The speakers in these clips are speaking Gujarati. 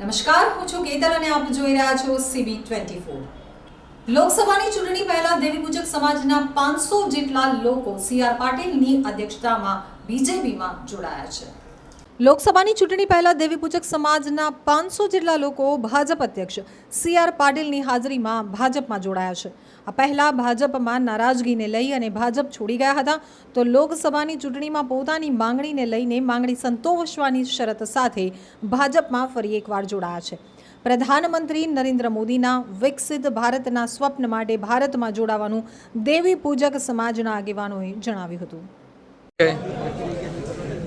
નમસ્કાર, હું છું કેતલ અને આપ જોઈ રહ્યા છો સીબી ટ્વેન્ટી ફોર લોકસભાની ચૂંટણી પહેલા દેવીપૂજક સમાજના પાંચસો જેટલા લોકો સી આર પાટીલની અધ્યક્ષતામાં બીજેપીમાં જોડાયા છે. લોકસભાની ચૂંટણી પહેલા દેવીપૂજક સમાજના પાંચસો જેટલા લોકો ભાજપ અધ્યક્ષ સી આર પાટીલની હાજરીમાં ભાજપમાં જોડાયા છે. આ પહેલા ભાજપમાં નારાજગીને લઈ અને ભાજપ છોડી ગયા હતા, તો લોકસભાની ચૂંટણીમાં પોતાની માંગણીને લઈને માંગણી સંતોષવાની શરત સાથે ભાજપમાં ફરી એકવાર જોડાયા છે. પ્રધાનમંત્રી નરેન્દ્ર મોદીના વિકસિત ભારતના સ્વપ્ન માટે ભારતમાં જોડાવાનું દેવી પૂજક સમાજના આગેવાનોએ જણાવ્યું હતું.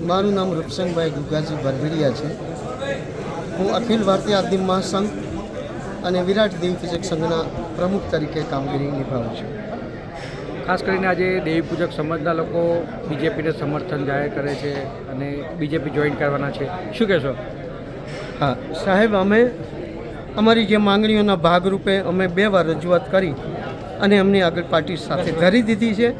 મારું નામ રૂપસંગભાઈ ગુગાજી બરભીડિયા છે. હું અખિલ ભારતીય આદિમ મહાસંઘ અને વિરાટ દેવી પૂજક સંઘના પ્રમુખ તરીકે કામગીરી નિભાવું છું. ખાસ કરીને આજે દેવી પૂજક સમાજના લોકો બીજેપીને સમર્થન જાહેર કરે છે અને બીજેપી જોઈન કરવાના છે. શું કહેશો? હા સાહેબ અમે અમારી જે માંગણીઓના ભાગરૂપે અમે બે વાર રજૂઆત કરી અને અમને આગળ પાર્ટી સાથે ધરી દીધી છે.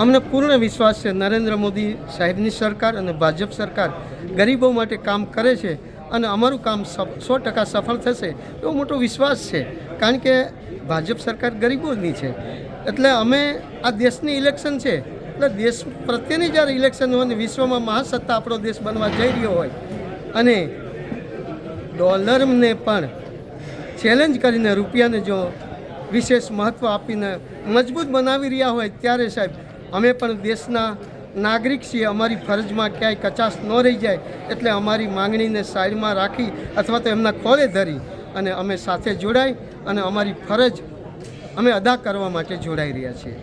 અમને પૂર્ણ વિશ્વાસ છે. નરેન્દ્ર મોદી સાહેબની સરકાર અને ભાજપ સરકાર ગરીબો માટે કામ કરે છે અને અમારું કામ સો ટકા સફળ થશે એવો મોટો વિશ્વાસ છે. કારણ કે ભાજપ સરકાર ગરીબોની છે. એટલે અમે આ દેશની ઇલેક્શન છે. એટલે દેશ પ્રત્યેની જ્યારે ઇલેક્શન હોય ને વિશ્વમાં મહાસત્તા આપણો દેશ બનવા જઈ રહ્યો હોય અને ડોલરને પણ ચેલેન્જ કરીને રૂપિયાને જો વિશેષ મહત્ત્વ આપીને મજબૂત બનાવી રહ્યા હોય ત્યારે સાહેબ અમે પણ દેશના નાગરિક છીએ. અમારી ફરજમાં ક્યાંય કચાશ ન રહી જાય એટલે અમારી માંગણીને સાઈડમાં રાખી અથવા તો એમના ખોળે ધરી અને અમે સાથે જોડાઈ અને અમારી ફરજ અમે અદા કરવા માટે જોડાઈ રહ્યા છીએ.